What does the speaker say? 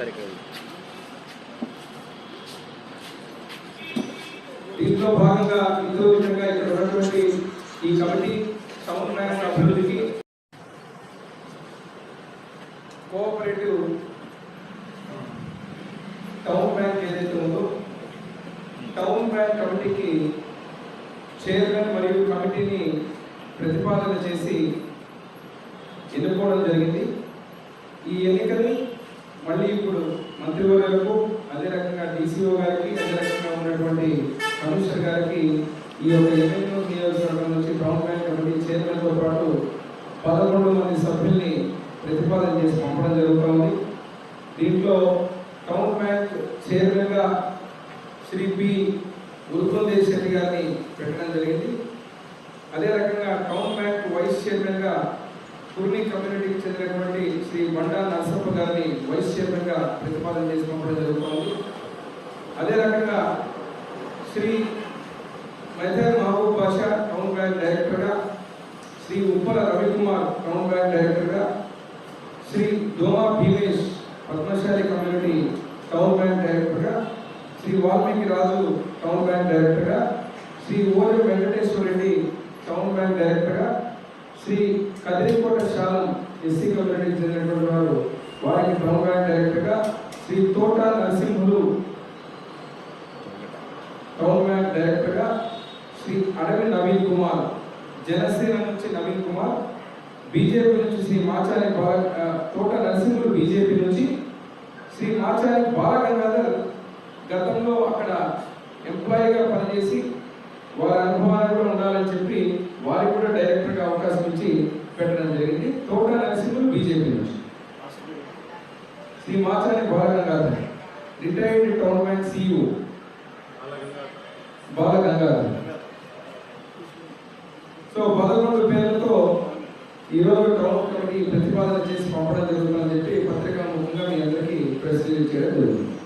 ఒకసారి ఇక్కడ దీంట్లో భాగంగా ఇందులో విధంగా ఇక్కడ ఉన్నటువంటి ఈ కమిటీ సమన్వయ అభివృద్ధికి కోఆపరేటివ్ టౌన్ బ్యాంక్ ఏదైతే ఉందో టౌన్ బ్యాంక్ కమిటీకి చైర్మన్ మరియు కమిటీని ప్రతిపాదన చేసి ఎన్నుకోవడం జరిగింది. ఈ ఎన్నికని మళ్ళీ ఇప్పుడు మంత్రివర్యులకు అదే రకంగా డీసీఓ గారికి అదే రకంగా ఉన్నటువంటి కమిషనర్ గారికి ఈ యొక్క ఎమ్మెల్యే నియోజకవర్గం నుంచి టౌన్ కమిటీ చైర్మన్తో పాటు పదకొండు మంది సభ్యుల్ని ప్రతిపాదన చేసి పంపడం జరుగుతోంది. దీంట్లో టౌన్ బ్యాంక్ చైర్మన్గా శ్రీ పి ఉరుకుందేశ్ రెడ్డి గారిని పెట్టడం జరిగింది. అదే రకంగా టౌన్ బ్యాంక్ వైస్ చైర్మన్గా కుర్ని కమ్యూనిటీకి చెందినటువంటి శ్రీ బండా నరసప్ప గారిని వైస్ చైర్మన్గా ప్రతిపాదన చేసి పంపడం జరుగుతోంది. అదే రకంగా శ్రీ మెథర్ మహబూబ్ బాషా టౌన్ బ్యాంక్ డైరెక్టర్గా శ్రీ ఉప్పల రవికుమార్ టౌన్ బ్యాంక్ డైరెక్టర్గా Shri Doma Bheemesh Padmashali community town bank డైరెక్టర్గా శ్రీ వాల్మీకి రాజు టౌన్ బ్యాంక్ డైరెక్టర్గా శ్రీ ఓజ వెంకటేశ్వర రెడ్డి టౌన్ బ్యాంక్ డైరెక్టర్గా శ్రీ కదిరికోట శాలం ఎస్సీ కమ్యూనిటీకి చెందినటువంటి వారు వారికి టౌన్ బ్యాంక్ డైరెక్టర్గా శ్రీ తోట నరసింహులు టౌన్ బ్యాంక్ డైరెక్టర్గా శ్రీ అడవి నవీన్ కుమార్ జనసేన నుంచి నవీన్ కుమార్ బీజేపీ నుంచి శ్రీ మాచారి బాల తోట నరసింహులు బీజేపీ నుంచి శ్రీ మాచారి బాలగంగాధర్ గతంలో అక్కడ ఎంప్లాయీగా పనిచేసి వారి అనుభవాలు కూడా ఉండాలని చెప్పి వారికి కూడా డైరెక్టర్గా అవకాశం ఇచ్చి పెట్టడం జరిగింది. తోట నరసింహులు బీజేపీ నుంచి. Shri Machari Balagangadhar retired town bank CEO Balagangadhar. So పదకొండు పేర్లతో ఈరోజు టౌన్ కమిటీ ప్రతిపాదన చేసి పంపడం జరుగుతుందని చెప్పి పత్రికా ముఖంగా మీ అందరికీ ప్రెస్ రిలీజ్ చేయడం జరుగుతుంది